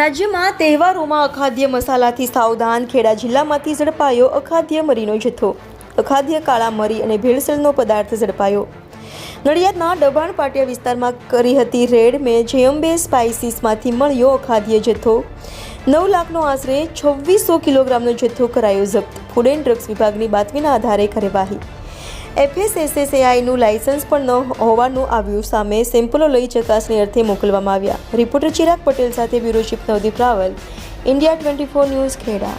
રાજ્યમાં તહેવારોમાં અખાદ્ય મસાલાથી સાવધાન ખેડા જિલ્લામાંથી ઝડપાયો અખાદ્ય મરીનો જથ્થો. અખાદ્ય કાળા મરી અને ભેળસેળનો પદાર્થ ઝડપાયો. નડિયાદના ડબાણ પાટિયા વિસ્તારમાં કરી હતી રેડ મેં જેએમબે સ્પાઇસીસમાંથી મળ્યો અખાદ્ય જથ્થો. નવ લાખનો આશરે છવ્વીસો કિલોગ્રામનો જથ્થો કરાયો જપ્ત. ફૂડ એન્ડ ડ્રગ્સ વિભાગની બાતમીના આધારે કાર્યવાહી. એફએસએસએસએઆઈનું લાયસન્સ પણ ન હોવાનું આવ્યું સામે સેમ્પલો લઈ ચકાસણી અર્થે મોકલવામાં આવ્યા. રિપોર્ટર ચિરાગ પટેલ સાથે bureau chief Navdeep Raval. India twenty four news Kheda.